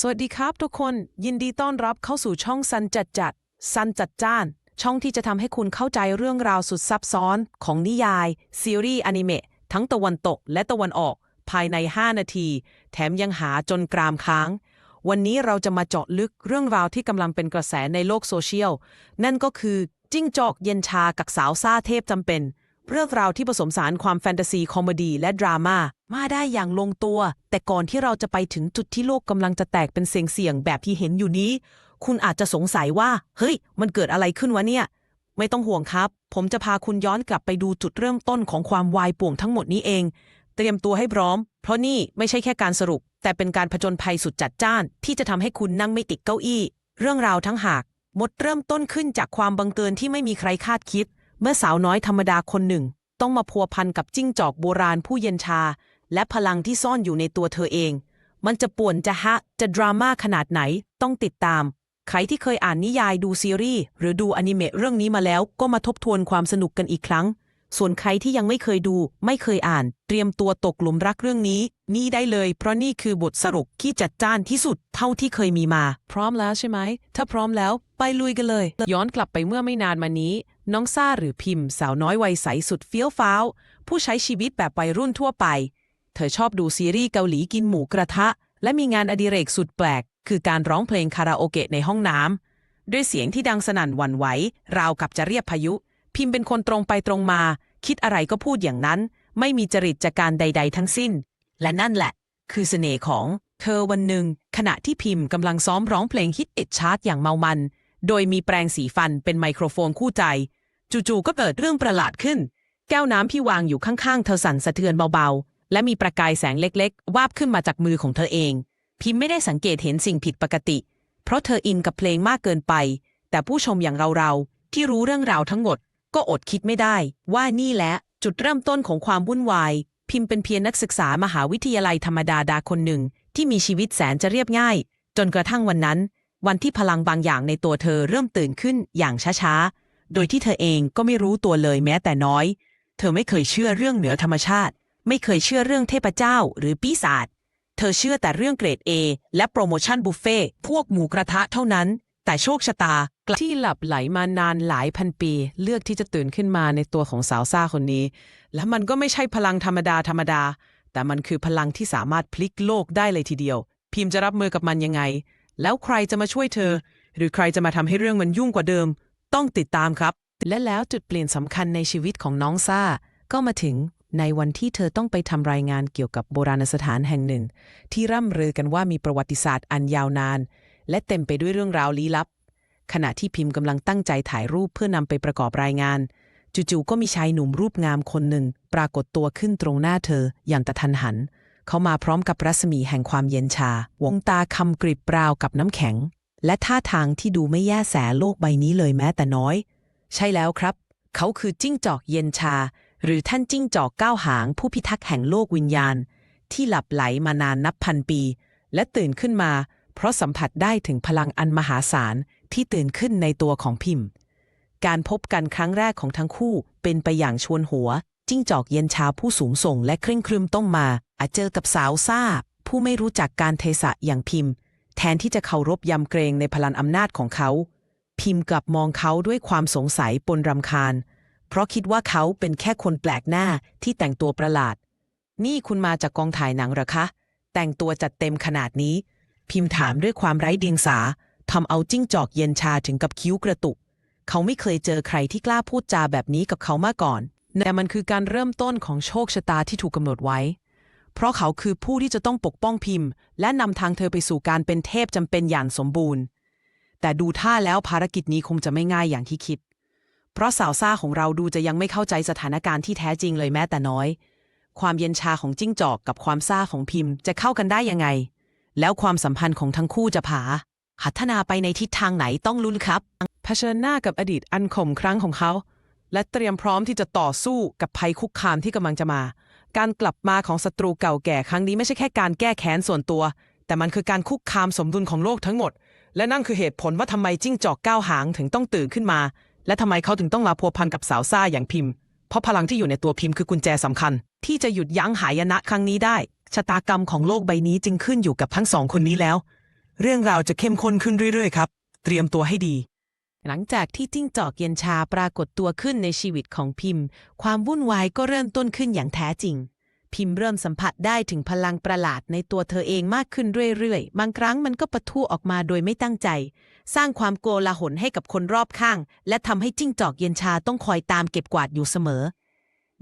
สวัสดีครับทุกคนยินดีต้อนรับเข้าสู่ช่องซันจัดจัดซันจัดจ้าน ช่องที่จะทำให้คุณเข้าใจเรื่องราวสุดซับซ้อนของนิยาย ซีรีส์อนิเมะทั้งตะวันตกและตะวันออก ภายใน 5 นาที แถมยังหาจนกรามค้าง วันนี้เราจะมาเจาะลึกเรื่องราวที่กำลังเป็นกระแสในโลกโซเชียล นั่นก็คือจิ้งจอกเย็นชากับสาวซ่าเทพจำเป็น เรื่องราวที่ผสมสารความแฟนตาซีคอมเมดี้และดราม่ามาได้อย่างลงตัว แต่ก่อนที่เราจะไปถึงจุดที่โลกกำลังจะแตกเป็นเสียงๆแบบที่เห็นอยู่นี้ คุณอาจจะสงสัยว่า เฮ้ย มันเกิดอะไรขึ้นวะเนี่ย ไม่ต้องห่วงครับ ผมจะพาคุณย้อนกลับไปดูจุดเริ่มต้นของความวายป่วงทั้งหมดนี้เอง เตรียมตัวให้พร้อม เพราะนี่ไม่ใช่แค่การสรุป แต่เป็นการผจญภัยสุดจัดจ้าน ที่จะทำให้คุณนั่งไม่ติดเก้าอี้ เรื่องราวทั้งหากหมดเริ่มต้นขึ้นจากความบังเกินที่ไม่มีใครคาดคิด เมื่อสาวน้อยธรรมดาคนหนึ่ง ต้องมาพัวพันกับจิ้งจอกโบราณผู้เย็นชา และพลังที่ซ่อนอยู่ในตัวเธอเอง มันจะป่วนจะฮะ จะดราม่าขนาดไหนต้องติดตาม ใครที่เคยอ่านนิยายดูซีรีส์หรือดูอนิเมะเรื่องนี้มาแล้วก็มาทบทวนความสนุกกันอีกครั้ง ส่วนใครที่ยังไม่เคยดู ไม่เคยอ่าน เตรียมตัวตกหลุมรักเรื่องนี้ นี่ได้เลย เพราะนี่คือบทสรุปที่จัดจ้านที่สุดเท่าที่เคยมีมา พร้อมแล้วใช่ไหมถ้าพร้อมแล้วไปลุยกันเลย ย้อนกลับไปเมื่อไม่นานมานี้ น้องซ่าหรือพิมพ์ สาวน้อยวัยใสสุดเฟี้ยวฟ้าว ผู้ใช้ชีวิตแบบวัยรุ่นทั่วไป เธอชอบดูซีรีส์เกาหลีกินหมูกระทะ และมีงานอดิเรกสุดแปลก คือการร้องเพลงคาราโอเกะในห้องน้ำด้วยเสียงที่ดังสนั่นหวั่นไหวราวกับจะเรียกพายุ พิมพ์เป็นคนตรงไปตรงมา คิดอะไรก็พูดอย่างนั้น ไม่มีจริตจากการใด ๆ ทั้งสิ้น และนั่นแหละ คือเสน่ห์ของเธอวันหนึ่งขณะที่พิมพ์กำลังซ้อมร้องเพลงฮิตเอ็ดชาร์ตอย่างเมามัน โดยมีแปรงสีฟันเป็นไมโครโฟนคู่ใจ จู่ๆก็เกิดเรื่องประหลาดขึ้น แก้วน้ำที่วางอยู่ข้างๆ เธอสั่นสะเทือนเบาๆ และมีประกายแสงเล็กๆ วาบขึ้นมาจากมือของเธอเอง พิมพ์ไม่ได้สังเกตเห็นสิ่งผิดปกติ เพราะเธออินกับเพลงมากเกินไป แต่ผู้ชมอย่างเราๆ ที่รู้เรื่องราวทั้งหมด ก็อดคิดไม่ได้ ว่านี่แหละจุดเริ่มต้นของความวุ่นวาย พิมพ์เป็นเพียงนักศึกษามหาวิทยาลัยธรรมดาดาคนหนึ่ง ที่มีชีวิตแสนจะเรียบง่าย จนกระทั่งวันนั้น วันที่พลังบางอย่างในตัวเธอเริ่มตื่นขึ้นอย่างช้าๆ โดยที่เธอเองก็ไม่รู้ตัวเลยแม้แต่น้อย เธอไม่เคยเชื่อเรื่องเหนือธรรมชาติ ไม่เคยเชื่อเรื่องเทพเจ้าหรือปีศาจ เธอเชื่อแต่เรื่องเกรด A และโปรโมชั่นบุฟเฟ่ต์พวกหมูกระทะเท่านั้น แต่โชคชะตากลับที่หลับไหลมานานหลายพันปี เลือกที่จะตื่นขึ้นมาในตัวของสาวซ่าคนนี้ และมันก็ไม่ใช่พลังธรรมดาธรรมดา แต่มันคือพลังที่สามารถพลิกโลกได้เลยทีเดียว พิมพ์จะรับมือกับมันยังไง แล้วใครจะมาช่วยเธอ หรือใครจะมาทำให้เรื่องมันยุ่งกว่าเดิม ต้องติดตามครับ และแล้วจุดเปลี่ยนสำคัญในชีวิตของน้องซ่า ก็มาถึงในวันที่เธอต้องไปทำรายงานเกี่ยวกับโบราณสถานแห่งหนึ่ง ที่ร่ำลือกันว่ามีประวัติศาสตร์อันยาวนาน และเต็มไปด้วยเรื่องราวลี้ลับ ขณะที่พิมพ์กำลังตั้งใจถ่ายรูปเพื่อนำไปประกอบรายงาน จู่ๆก็มีชายหนุ่มรูปงามคนหนึ่ง ปรากฏตัวขึ้นตรงหน้าเธออย่างตะทันหัน เขามาพร้อมกับรัศมีแห่งความเย็นชา วงตาคำกริบราวกับน้ำแข็ง และท่าทางที่ดูไม่แย่แสโลกใบนี้เลยแม้แต่น้อย ใช่แล้วครับ เขาคือจิ้งจอกเย็นชา หรือท่านจิ้งจอกก้าวหางผู้พิทักษ์แห่งโลกวิญญาณ ที่หลับไหลมานานนับพันปี และตื่นขึ้นมา เพราะสัมผัสได้ถึงพลังอันมหาศาลที่ตื่นขึ้นในตัวของพิมพ์ การพบกันครั้งแรกของทั้งคู่เป็นไปอย่างชวนหัว จิ้งจอกเย็นชาผู้สูงส่งและเคร่งครึมต้องมา อาจเจอกับสาวซ่า ผู้ไม่รู้จักการเทศะอย่างพิมพ์ แทนที่จะเคารพยำเกรงในพลังอำนาจของเขา พิมพ์กลับมองเขาด้วยความสงสัยปนรำคาญ เพราะคิดว่าเขาเป็นแค่คนแปลกหน้าที่แต่งตัวประหลาด นี่คุณมาจากกองถ่ายหนังหรอคะ แต่งตัวจัดเต็มขนาดนี้ พิมพ์ถามด้วยความไร้เดียงสาทำเอาจิ้งจอกเย็นชาถึงกับคิ้วกระตุก เขาไม่เคยเจอใครที่กล้าพูดจาแบบนี้กับเขามาก่อน แต่มันคือการเริ่มต้นของโชคชะตาที่ถูกกำหนดไว้ เพราะเขาคือผู้ที่จะต้องปกป้องพิมพ์ และนำทางเธอไปสู่การเป็นเทพจำเป็นอย่างสมบูรณ์ แต่ดูท่าแล้วภารกิจนี้คงจะไม่ง่ายอย่างที่คิด เพราะสาวซ่าของเราดูจะยังไม่เข้าใจสถานการณ์ที่แท้จริงเลยแม้แต่น้อย ความเย็นชาของจิ้งจอกกับความซ่าของพิมพ์จะเข้ากันได้ยังไง แล้วความสัมพันธ์ของทั้งคู่จะผาพัฒนาไปในทิศทางไหนต้องลุ้นครับเผชิญหน้ากับอดีตอันขมครั้งของเขา และเตรียมพร้อมที่จะต่อสู้กับภัยคุกคามที่กำลังจะมา การกลับมาของศัตรูเก่าแก่ครั้งนี้ไม่ใช่แค่การแก้แค้นส่วนตัว แต่มันคือการคุกคามสมดุลของโลกทั้งหมด และนั่นคือเหตุผลว่าทำไมจิ้งจอกก้าวหางถึงต้องตื่นขึ้นมา และทำไมเขาถึงต้องลาพัวพันกับสาวซ่าอย่างพิมพ์ เพราะพลังที่อยู่ในตัวพิมพ์คือกุญแจสำคัญ ที่จะหยุดยั้งหายนะครั้งนี้ได้ ชะตากรรมของโลกใบนี้จึงขึ้นอยู่กับทั้งสองคนนี้แล้ว เรื่องราวจะเข้มข้นขึ้นเรื่อยๆครับ เตรียมตัวให้ดี หลังจากที่จิ้งจอกเย็นชาปรากฏตัวขึ้นในชีวิตของพิมพ์ ความวุ่นวายก็เริ่มต้นขึ้นอย่างแท้จริง พิมพ์เริ่มสัมผัสได้ถึงพลังประหลาดในตัวเธอเองมากขึ้นเรื่อยๆ บางครั้งมันก็ปะทุออกมาโดยไม่ตั้งใจ สร้างความโกลาหลให้กับคนรอบข้าง และทำให้จิ้งจอกเย็นชาต้องคอยตามเก็บกวาดอยู่เสมอ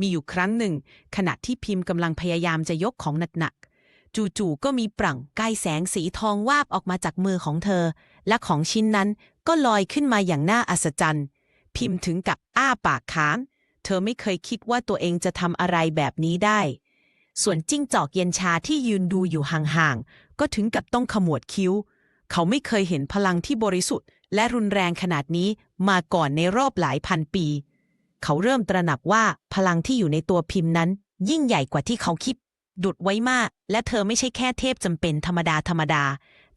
มีอยู่ครั้งหนึ่ง ขณะที่พิมพ์กำลังพยายามจะยกของหนักๆจู่ๆก็มีปรั่งใกล้แสงสีทองวาบออกมาจากมือของเธอ และของชิ้นนั้นก็ลอยขึ้นมาอย่างน่าอัศจรรย์ พิมพ์ถึงกับอ้าปากค้าง เธอไม่เคยคิดว่าตัวเองจะทำอะไรแบบนี้ได้ ส่วนจิ้งจอกเย็นชาที่ยืนดูอยู่ห่างๆ ก็ถึงกับต้องขมวดคิ้ว เขาไม่เคยเห็นพลังที่บริสุทธิ์ และรุนแรงขนาดนี้มาก่อนในรอบหลายพันปี เขาเริ่มตระหนักว่าพลังที่อยู่ในตัวพิมพ์นั้น ยิ่งใหญ่กว่าที่เขาคิด ดุดไว้มาก และเธอไม่ใช่แค่เทพจำเป็นธรรมดาธรรมดา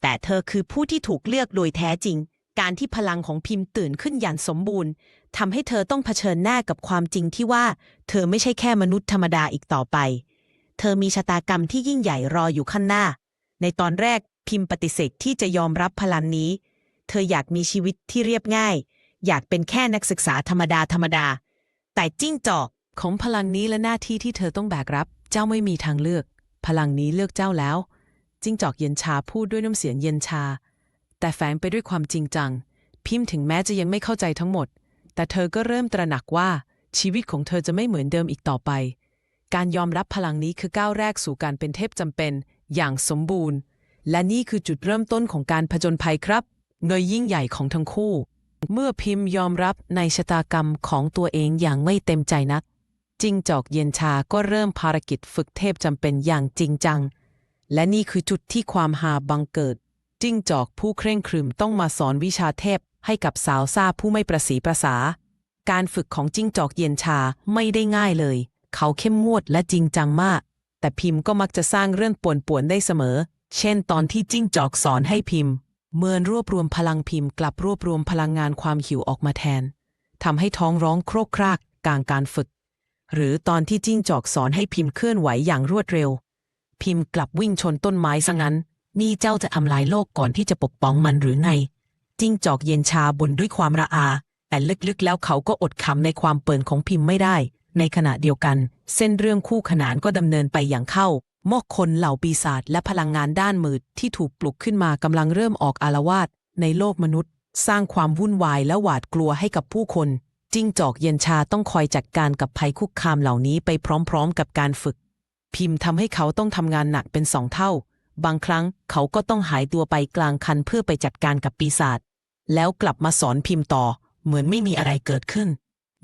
แต่เธอคือผู้ที่ถูกเลือกโดยแท้จริง การที่พลังของพิมพ์ตื่นขึ้นอย่างสมบูรณ์ทำให้เธอต้องเผชิญหน้ากับความจริงที่ว่า เธอไม่ใช่แค่มนุษย์ธรรมดาอีกต่อไป เธอมีชะตากรรมที่ยิ่งใหญ่รออยู่ข้างหน้า ในตอนแรกพิมพ์ปฏิเสธที่จะยอมรับพลังนี้ เธออยากมีชีวิตที่เรียบง่าย อยากเป็นแค่นักศึกษาธรรมดาธรรมดา แต่จิ้งจอกของพลังนี้และหน้าที่ที่เธอต้องแบกรับ เจ้าไม่มีทางเลือก พลังนี้เลือกเจ้าแล้ว จิ้งจอกเย็นชาพูดด้วยน้ำเสียงเย็นชา แต่แฝงไปด้วยความจริงจัง พิมพ์ถึงแม้จะยังไม่เข้าใจทั้งหมด แต่เธอก็เริ่มตระหนักว่าชีวิตของเธอจะไม่เหมือนเดิมอีกต่อไป การยอมรับพลังนี้คือก้าวแรกสู่การเป็นเทพจำเป็น อย่างสมบูรณ์ และนี่คือจุดเริ่มต้นของการผจญภัยครับเงยยิ่งใหญ่ของทั้งคู่ เมื่อพิมพ์ยอมรับในชะตากรรมของตัวเองอย่างไม่เต็มใจนักจิงจอกเย็นชาก็เริ่มภารกิจฝึกเทพจำเป็นอย่างจริงจัง และนี่คือจุดที่ความหาบังเกิด จิ้งจอกผู้เคร่งครึมต้องมาสอนวิชาเทพให้กับสาวซ่าผู้ไม่ประสีประสา การฝึกของจิ้งจอกเย็นชาไม่ได้ง่ายเลย เขาเข้มงวดและจริงจังมาก แต่พิมพ์ก็มักจะสร้างเรื่องป่วนๆได้เสมอ เช่นตอนที่จิ้งจอกสอนให้พิมพ์ เมื่อรวบรวมพลังพิมพ์กลับรวบรวมพลังงานความหิวออกมาแทนทำให้ท้องร้องโครกครากกลางการฝึก หรือตอนที่จิ้งจอกสอนให้พิมพ์เคลื่อนไหวอย่างรวดเร็ว พิมพ์กลับวิ่งชนต้นไม้ซะงั้น นี่เจ้าจะทำลายโลกก่อนที่จะปกป้องมันหรือไง จิ้งจอกเย็นชาบ่นด้วยความระอา แต่ลึกๆ แล้วเขาก็อดคำในความเปิ่นของพิมพ์ไม่ได้ ในขณะเดียวกัน เส้นเรื่องคู่ขนานก็ดำเนินไปอย่างเข้า มอกคนเหล่าปีศาจและพลังงานด้านมืดที่ถูกปลุกขึ้นมากำลังเริ่มออกอารวาสในโลกมนุษย์ สร้างความวุ่นวายและหวาดกลัวให้กับผู้คนจิ้งจอกเย็นชาต้องคอยจัดการกับภัยคุกคามเหล่านี้ไปพร้อมๆ กับการฝึก พิมพ์ทำให้เขาต้องทำงานหนักเป็นสองเท่า บางครั้งเขาก็ต้องหายตัวไปกลางคันเพื่อไปจัดการกับปีศาจ แล้วกลับมาสอนพิมพ์ต่อ เหมือนไม่มีอะไรเกิดขึ้น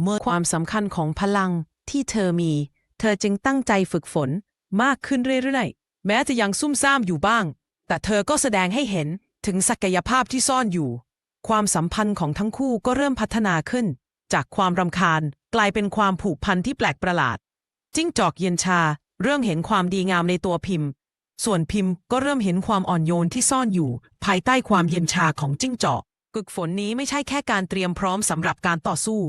เมื่อความสำคัญของพลังที่เธอมี เธอจึงตั้งใจฝึกฝนมากขึ้นเรื่อยๆ แม้จะยังซุ่มซ่ามอยู่บ้าง แต่เธอก็แสดงให้เห็นถึงศักยภาพที่ซ่อนอยู่ ความสัมพันธ์ของทั้งคู่ก็เริ่มพัฒนาขึ้น จากความรำคาญกลายเป็นความผูกพันที่แปลกประหลาด จิ้งจอกเย็นชา เริ่มเห็นความดีงามในตัวพิมพ์ ส่วนพิมพ์ก็เริ่มเห็นความอ่อนโยนที่ซ่อนอยู่ ภายใต้ความเย็นชาของจิ้งจอกกึกฝนนี้ไม่ใช่แค่การเตรียมพร้อมสำหรับการต่อสู้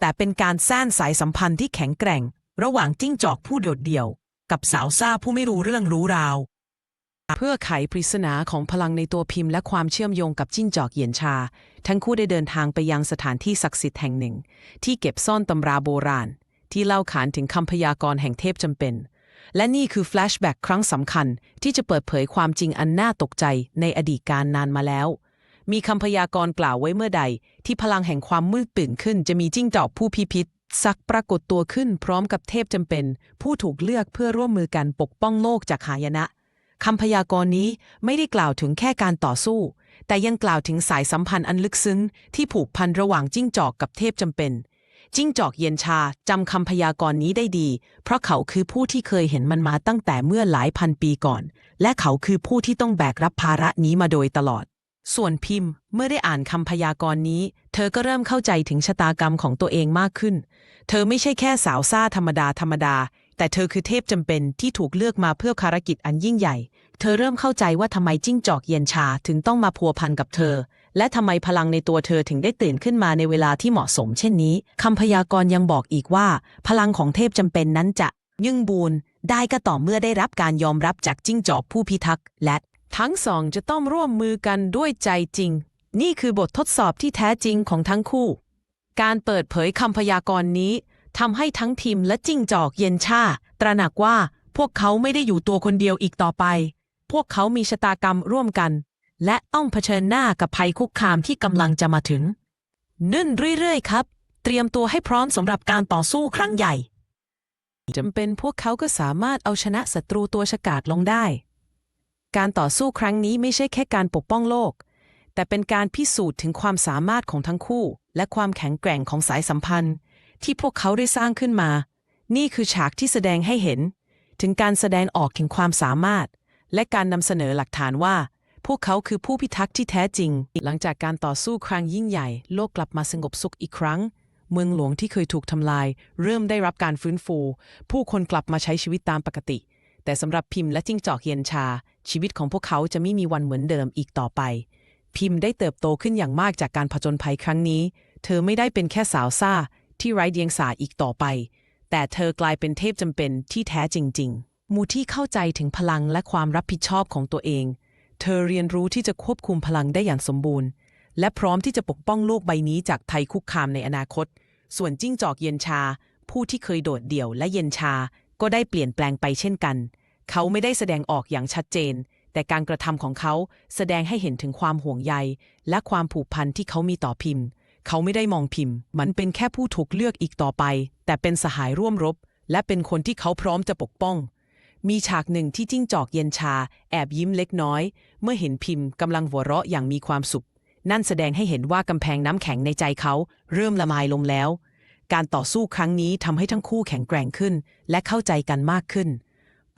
แต่เป็นการสร้างสายสัมพันธ์ที่แข็งแกร่ง ระหว่างจิ้งจอกผู้โดดเดี่ยว กับสาวซ่าผู้ไม่รู้เรื่องรู้ราว เพื่อไขปริศนาของพลังในตัวพิมพ์และความเชื่อมโยงกับจิ้งจอกเหยียนชา ทั้งคู่ได้เดินทางไปยังสถานที่ศักดิ์สิทธิ์แห่งหนึ่ง ที่เก็บซ่อนตำราโบราณ ที่เล่าขานถึงคำพยากรณ์แห่งเทพจำเป็น และนี่คือแฟลชแบ็กครั้งสำคัญที่จะเปิดเผยความจริงอันน่าตกใจในอดีตการนานมาแล้ว มีคำพยากรณ์กล่าวไว้เมื่อใด ที่พลังแห่งความมืดตื่นขึ้น จะมีจิ้งจอกผู้พิพิธสักปรากฏตัวขึ้นพร้อมกับเทพจำเป็น ผู้ถูกเลือกเพื่อร่วมมือกันปกป้องโลกจากหายนะคำพยากรณ์นี้ไม่ได้กล่าวถึงแค่การต่อสู้ แต่ยังกล่าวถึงสายสัมพันธ์อันลึกซึ้งที่ผูกพันระหว่างจิ้งจอกกับเทพจำเป็น จิ้งจอกเย็นชาจำคำพยากรณ์นี้ได้ดี เพราะเขาคือผู้ที่เคยเห็นมันมาตั้งแต่เมื่อหลายพันปีก่อน และเขาคือผู้ที่ต้องแบกรับภาระนี้มาโดยตลอด ส่วนพิมพ์เมื่อได้อ่านคำพยากรณ์นี้ เธอก็เริ่มเข้าใจถึงชะตากรรมของตัวเองมากขึ้น เธอไม่ใช่แค่สาวซ่าธรรมดาธรรมดา แต่เธอคือเทพจำเป็นที่ถูกเลือกมาเพื่อภารกิจอันยิ่งใหญ่ เธอเริ่มเข้าใจว่าทำไมจิ้งจอกเย็นชาถึงต้องมาพัวพันกับเธอ และทำไมพลังในตัวเธอถึงได้ตื่นขึ้นมาในเวลาที่เหมาะสมเช่นนี้คำพยากรณ์ยังบอกอีกว่า พลังของเทพจำเป็นนั้นจะยึ่งบูนได้ก็ต่อเมื่อได้รับการยอมรับจากจิ้งจอกผู้พิทักษ์และทั้งสองจะต้องร่วมมือกันด้วยใจจริง นี่คือบททดสอบที่แท้จริงของทั้งคู่ การเปิดเผยคำพยากรณ์นี้ทำให้ทั้งพิมพ์และจิ้งจอกเย็นชาตระหนักว่าพวกเขาไม่ได้อยู่ตัวคนเดียวอีกต่อไป พวกเขามีชะตากรรมร่วมกัน และต้องเผชิญหน้ากับภัยคุกคามที่กำลังจะมาถึง นึ่นเรื่อยๆ ครับ เตรียมตัวให้พร้อมสำหรับการต่อสู้ครั้งใหญ่จำเป็นพวกเขาก็สามารถเอาชนะศัตรูตัวฉกาจลงได้ การต่อสู้ครั้งนี้ไม่ใช่แค่การปกป้องโลก แต่เป็นการพิสูจน์ถึงความสามารถของทั้งคู่ และความแข็งแกร่งของสายสัมพันธ์ ที่พวกเขาได้สร้างขึ้นมา นี่คือฉากที่แสดงให้เห็น ถึงการแสดงออกถึงความสามารถ และการนำเสนอหลักฐานว่า พวกเขาคือผู้พิทักษ์ที่แท้จริง หลังจากการต่อสู้ครั้งยิ่งใหญ่ โลกกลับมาสงบสุขอีกครั้ง เมืองหลวงที่เคยถูกทำลาย เริ่มได้รับการฟื้นฟู ผู้คนกลับมาใช้ชีวิตตามปกติ แต่สำหรับพิมพ์และจิ้งจอกเย็นชา ชีวิตของพวกเขาจะไม่มีวันเหมือนเดิมอีกต่อไป พิมพ์ได้เติบโตขึ้นอย่างมากจากการผจญภัยครั้งนี้ เธอไม่ได้เป็นแค่สาวซ่า ที่ไร้เดียงสาอีกต่อไป แต่เธอกลายเป็นเทพจำเป็นที่แท้จริง ๆ มูที่เข้าใจถึงพลังและความรับผิดชอบของตัวเอง เธอเรียนรู้ที่จะควบคุมพลังได้อย่างสมบูรณ์ และพร้อมที่จะปกป้องโลกใบนี้จากภัยคุกคามในอนาคต ส่วนจิ้งจอกเย็นชา ผู้ที่เคยโดดเดี่ยวและเย็นชา ก็ได้เปลี่ยนแปลงไปเช่นกัน เขาไม่ได้แสดงออกอย่างชัดเจน แต่การกระทำของเขาแสดงให้เห็นถึงความห่วงใย และความผูกพันที่เขามีต่อพิมพ์ เขาไม่ได้มองพิมพ์ มันเป็นแค่ผู้ถูกเลือกอีกต่อไป แต่เป็นสหายร่วมรบ และเป็นคนที่เขาพร้อมจะปกป้อง มีฉากหนึ่งที่จิ้งจอกเย็นชา แอบยิ้มเล็กน้อย เมื่อเห็นพิมพ์กำลังหัวเราะอย่างมีความสุข นั่นแสดงให้เห็นว่ากำแพงน้ำแข็งในใจเขา เริ่มละลายลงแล้ว การต่อสู้ครั้งนี้ทำให้ทั้งคู่แข็งแกร่งขึ้น และเข้าใจกันมากขึ้น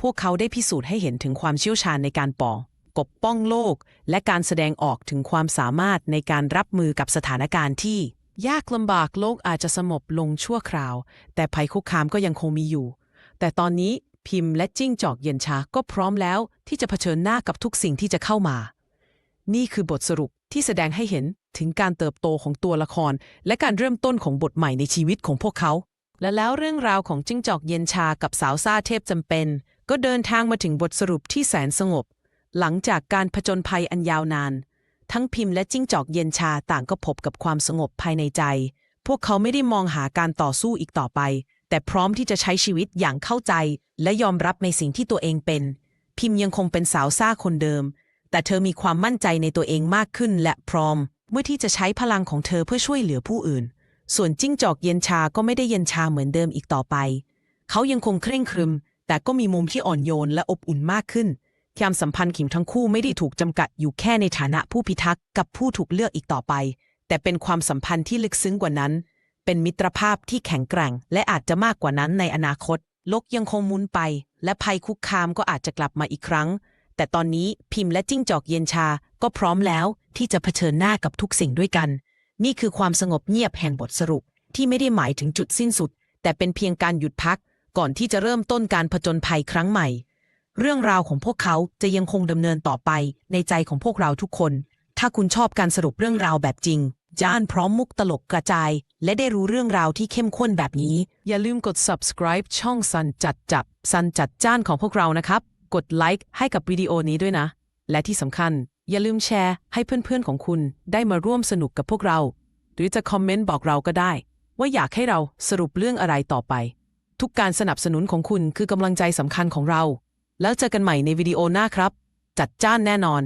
พวกเขาได้พิสูจน์ให้เห็นถึงความเชี่ยวชาญในการปอกปกป้องโลก และการแสดงออกถึงความสามารถในการรับมือกับสถานการณ์ที่ ยากลำบากโลกอาจจะสงบลงชั่วคราว แต่ภัยคุกคามก็ยังคงมีอยู่ แต่ตอนนี้ พิมพ์และจิ้งจอกเย็นชาก็พร้อมแล้วที่จะเผชิญหน้ากับทุกสิ่งที่จะเข้ามา นี่คือบทสรุปที่แสดงให้เห็นถึงการเติบโตของตัวละคร และการเริ่มต้นของบทใหม่ในชีวิตของพวกเขา และแล้วเรื่องราวของจิ้งจอกเย็นชากับสาวซาเทพจำเป็น ก็เดินทางมาถึงบทสรุปที่แสนสงบ หลังจากการผจญภัยอันยาวนาน ทั้งพิมพ์และจิ้งจอกเย็นชาต่างก็พบกับความสงบภายในใจ พวกเขาไม่ได้มองหาการต่อสู้อีกต่อไป แต่พร้อมที่จะใช้ชีวิตอย่างเข้าใจ และยอมรับในสิ่งที่ตัวเองเป็น พิมพ์ยังคงเป็นสาวซ่าคนเดิม แต่เธอมีความมั่นใจในตัวเองมากขึ้นและพร้อม เมื่อที่จะใช้พลังของเธอเพื่อช่วยเหลือผู้อื่น ส่วนจิ้งจอกเย็นชาก็ไม่ได้เย็นชาเหมือนเดิมอีกต่อไป เขายังคงเคร่งครึม แต่ก็มีมุมที่อ่อนโยนและอบอุ่นมากขึ้นความสัมพันธ์ขิมทั้งคู่ไม่ได้ถูกจำกัดอยู่แค่ในฐานะผู้พิทักษ์กับผู้ถูกเลือกอีกต่อไป แต่เป็นความสัมพันธ์ที่ลึกซึ้งกว่านั้น เป็นมิตรภาพที่แข็งแกร่ง และอาจจะมากกว่านั้นในอนาคต โลกยังคงหมุนไป และภัยคุกคามก็อาจจะกลับมาอีกครั้ง แต่ตอนนี้พิมพ์และจิ้งจอกเย็นชาก็พร้อมแล้วที่จะเผชิญหน้ากับทุกสิ่งด้วยกัน นี่คือความสงบเงียบแห่งบทสรุป ที่ไม่ได้หมายถึงจุดสิ้นสุด แต่เป็นเพียงการหยุดพัก ก่อนที่จะเริ่มต้นการผจญภัยครั้งใหม่ เรื่องราวของพวกเขาจะยังคงดำเนินต่อไปในใจของพวกเราทุกคน ถ้าคุณชอบการสรุปเรื่องราวแบบจริง จานพร้อมมุกตลกกระจาย และได้รู้เรื่องราวที่เข้มข้นแบบนี้ อย่าลืมกด subscribe ช่องสันจัดจับ สันจัดจ้านของพวกเรานะครับ กดไลค์ให้กับวิดีโอนี้ด้วยนะ และที่สำคัญ อย่าลืมแชร์ให้เพื่อนๆของคุณได้มาร่วมสนุกกับพวกเรา หรือจะคอมเมนต์บอกเราก็ได้ ว่าอยากให้เราสรุปเรื่องอะไรต่อไป ทุกการสนับสนุนของคุณคือกำลังใจสำคัญของเรา แล้วเจอกันใหม่ในวิดีโอหน้าครับ จัดจ้านแน่นอน